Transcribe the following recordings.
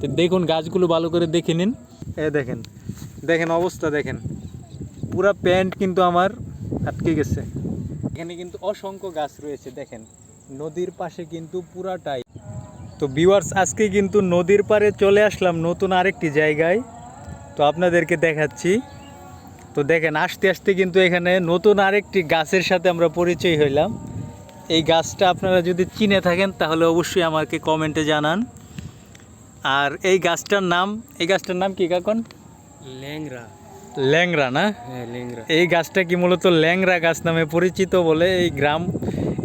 তো দেখুন গাছগুলো ভালো করে দেখে নিন। এ দেখেন দেখেন অবস্থা দেখেন। পুরা প্যান্ট কিন্তু আমার আটকে গেছে। এখানে কিন্তু অসংখ্য গাছ রয়েছে, দেখেন। নদীর পাশে কিন্তু পুরাটাই। তো ভিউয়ার্স আজকে কিন্তু নদীর পাড়ে চলে আসলাম নতুন আরেকটি জায়গায়। তো আপনাদেরকে দেখাচ্ছি। তো দেখেন, আসতে আসতে কিন্তু এখানে নতুন আরেকটি গাছের সাথে আমরা পরিচয় হইলাম। এই গাছটা আপনারা যদি চিনে থাকেন, তাহলে অবশ্যই আমাকে কমেন্টে জানান। আর এই গাছটার নাম এই গাছটার নাম কি কাকন? ল্যাংরা ল্যাংরা না? হ্যাঁ ল্যাংরা এই গাছটা কি মূলত ল্যাংরা গাছ নামে পরিচিত বলে এই গ্রাম?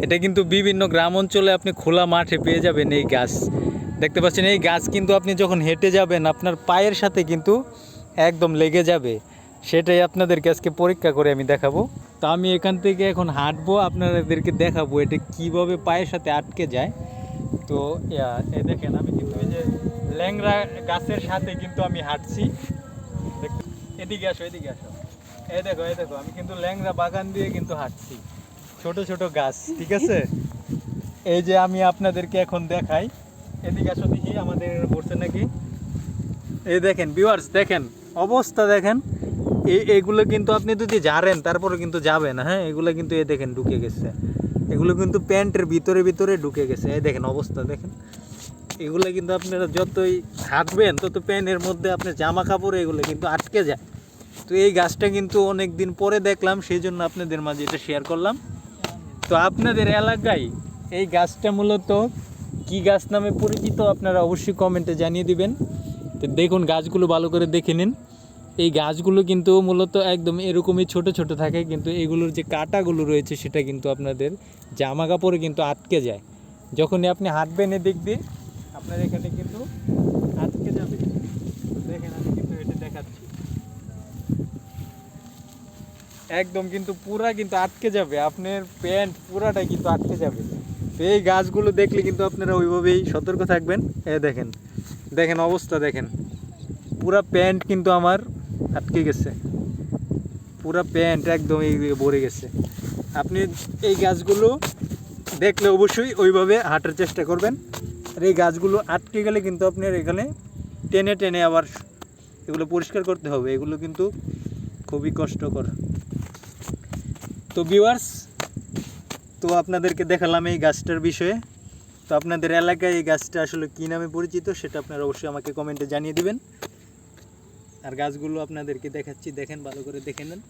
এটা কিন্তু বিভিন্ন গ্রাম অঞ্চলে আপনি খোলা মাঠে পেয়ে যাবেন এই গাছ। দেখতে পাচ্ছেন এই গাছ কিন্তু আপনি যখন হেঁটে যাবেন আপনার পায়ের সাথে কিন্তু একদম লেগে যাবে। সেটাই আপনাদেরকে আজকে পরীক্ষা করে আমি দেখাবো। তো আমি এখান থেকে এখন হাঁটবো আপনাদেরকে দেখাবো এটা কীভাবে পায়ের সাথে আটকে যায়। তো এই দেখেন আমি কিন্তু এই যে ল্যাংরা গাছের সাথে কিন্তু আমি হাঁটছি। এদিকে আসো এদিকে আসো। এই দেখো এই দেখো, আমি কিন্তু ল্যাংরা বাগান দিয়ে কিন্তু হাঁটছি। ছোট ছোট গাছ, ঠিক আছে? এই যে আমি আপনাদেরকে এখন দেখাই। এদিকে আসো দেখি, আমাদের পড়ছে নাকি? এই দেখেন ভিউয়ার্স দেখেন, অবস্থা দেখেন। এই এগুলো কিন্তু আপনি যদি ঝাড়েন, তারপরে কিন্তু যাবে না হ্যাঁ? এগুলো কিন্তু এ দেখেন ঢুকে গেছে। এগুলো কিন্তু প্যান্টের ভিতরে ভিতরে ঢুকে গেছে। এই দেখেন, অবস্থা দেখেন। এগুলো কিন্তু আপনারা যতই হাঁটবেন তত প্যান্টের মধ্যে আপনার জামা কাপড় এগুলো কিন্তু আটকে যায়। তো এই গাছটা কিন্তু অনেক দিন পরে দেখলাম সেই জন্য আপনাদের মাঝে এটা শেয়ার করলাম। তো আপনাদের এলাকায় এই গাছটা মূলত কি গাছ নামে পরিচিত, আপনারা অবশ্যই কমেন্টে জানিয়ে দিবেন। তো দেখুন, গাছগুলো ভালো করে দেখে নিন। এই গাছগুলো কিন্তু মূলত একদম এরকমই ছোট ছোট থাকে, কিন্তু এগুলোর যে কাঁটাগুলো রয়েছে, সেটা কিন্তু আপনাদের জামা কাপড়ে কিন্তু আটকে যায়। যখনই আপনি হাঁটবেন এদিক দিয়ে আপনার এখানে কিন্তু আটকে যাবে দেখেন, আমি কিন্তু এটা দেখাচ্ছি। একদম কিন্তু পুরা কিন্তু আটকে যাবে। আপনার প্যান্ট পুরাটাই কিন্তু আটকে যাবে। এই গাছগুলো দেখলে কিন্তু আপনারা ওইভাবেই সতর্ক থাকবেন। এ দেখেন দেখেন অবস্থা দেখেন। পুরা প্যান্ট কিন্তু আমার আটকে গেছে। পুরা প্যান্ট একদম এই ভরে গেছে। আপনি এই গাছগুলো দেখলে অবশ্যই ওইভাবে হাঁটার চেষ্টা করবেন। আর এই গাছগুলো আটকে গেলে কিন্তু আপনার এখানে টেনে টেনে আবার এগুলো পরিষ্কার করতে হবে। এগুলো কিন্তু খুবই কষ্টকর। তো ভিউয়ার্স তো আপনাদেরকে দেখালাম এই গাছটার বিষয়ে। তো আপনাদের এলাকায় এই গাছটা আসলে কী নামে পরিচিত সেটা আপনারা অবশ্যই আমাকে কমেন্টে জানিয়ে দিবেন। আর গাছগুলো আপনাদেরকে দেখাচ্ছি, দেখেন, ভালো করে দেখে নেন।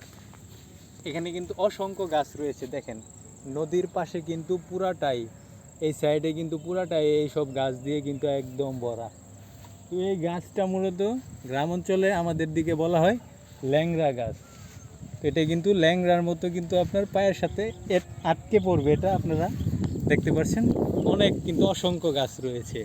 এখানে কিন্তু অসংখ্য গাছ রয়েছে, দেখেন। নদীর পাশে কিন্তু পুরাটাই এই সাইডে কিন্তু পুরাটাই এই সব গাছ দিয়ে কিন্তু একদম ভরা। তো এই গাছটা মূলত গ্রাম অঞ্চলে আমাদের দিকে বলা হয় ল্যাংরা গাছ। এটা কিন্তু ল্যাংরার মতো কিন্তু আপনার পায়ের সাথে আটকে পড়বে, এটা আপনারা দেখতে পাচ্ছেন অনেক কিন্তু অসংখ্য গাছ রয়েছে।